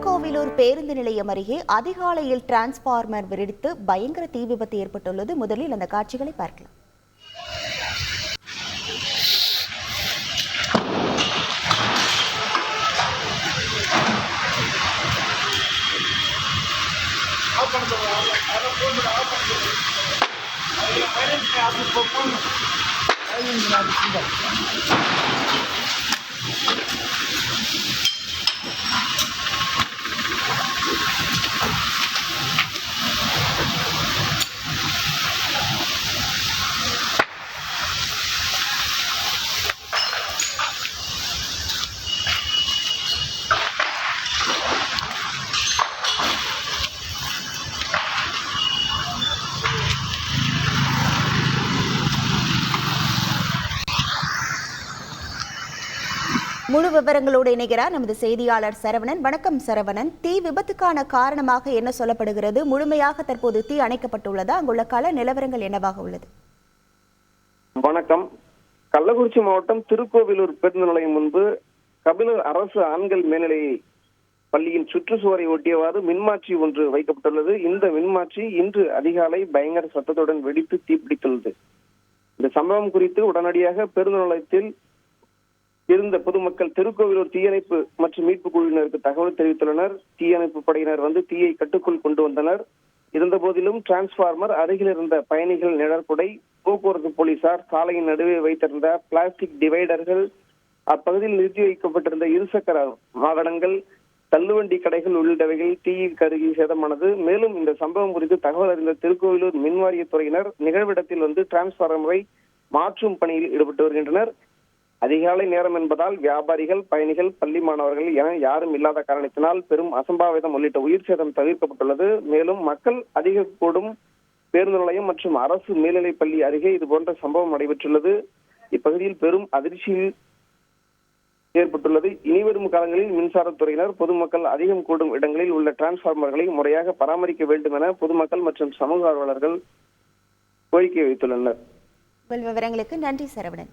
திருக்கோவிலூர் பேருந்து நிலையம் அருகே அதிகாலையில் டிரான்ஸ்பார்மர் வெடித்து பயங்கர தீ விபத்து ஏற்பட்டுள்ளது. முதலில் அந்த காட்சிகளை பார்க்கலாம். முழு விவரங்களோடு இணைகிறார் நமது செய்தியாளர் சரவணன். வணக்கம் சரவணன். தீ விபத்துக்கான காரணமாக என்ன சொல்லப்படுகிறது? முழுமையாக தற்போது தீ அணைக்கப்பட்டுள்ளதா? அங்குள்ள கள நிலவரங்கள் என்னவாக உள்ளது? வணக்கம். கள்ளக்குறிச்சி மாவட்டம் திருக்கோவிலூர் பேருந்து நிலையம் முன்பு கபிலர் அரசு ஆண்கள் மேல்நிலை பள்ளியின் சுற்றுச்சுவரை ஒட்டியவாறு மின்மாற்றி ஒன்று வைக்கப்பட்டுள்ளது. இந்த மின்மாற்றி இன்று அதிகாலை பயங்கர சத்தத்துடன் வெடித்து தீப்பிடித்துள்ளது. இந்த சம்பவம் குறித்து உடனடியாக பேருந்து நிலையத்தில் இருந்த பொதுமக்கள் திருக்கோவிலூர் தீயணைப்பு மற்றும் மீட்பு குழுவினருக்கு தகவல் தெரிவித்துள்ளனர். தீயணைப்பு படையினர் வந்து தீயை கட்டுக்குள் கொண்டு வந்தனர். இருந்த போதிலும் டிரான்ஸ்பார்மர் அருகில் இருந்த பயணிகள் நிழற்புடை போக்குவரத்து போலீசார் சாலையின் நடுவே வைத்திருந்த பிளாஸ்டிக் டிவைடர்கள் அப்பகுதியில் நிறுத்தி வைக்கப்பட்டிருந்த இருசக்கர வாகனங்கள் தள்ளுவண்டி கடைகள் உள்ளிட்டவைகள் தீயில் கருகி சேதமானது. மேலும் இந்த சம்பவம் குறித்து தகவல் அறிந்த திருக்கோவிலூர் மின்வாரியத்துறையினர் நிகழ்விடத்தில் வந்து டிரான்ஸ்பார்மரை மாற்றும் பணியில் ஈடுபட்டு வருகின்றனர். அதிகாலை நேரம் என்பதால் வியாபாரிகள் பயணிகள் பள்ளி மாணவர்கள் என யாரும் இல்லாத காரணத்தினால் பெரும் அசம்பாவிதம் உள்ளிட்ட உயிர் சேதம் தவிர்க்கப்பட்டுள்ளது. மேலும் மக்கள் அதிக கூடும் பேருந்து நிலையம் மற்றும் அரசு மேல்நிலைப் பள்ளி அருகே இது போன்ற சம்பவம் நடைபெற்றுள்ளது. இப்பகுதியில் பெரும் அதிர்ச்சியில் ஏற்பட்டுள்ளது. இனிவரும் காலங்களில் மின்சாரத்துறையினர் பொதுமக்கள் அதிகம் கூடும் இடங்களில் உள்ள டிரான்ஸ்பார்மர்களை முறையாக பராமரிக்க வேண்டும் என பொதுமக்கள் மற்றும் சமூக ஆர்வலர்கள் கோரிக்கை வைத்துள்ளனர். விவரங்களுக்கு நன்றி சரவணன்.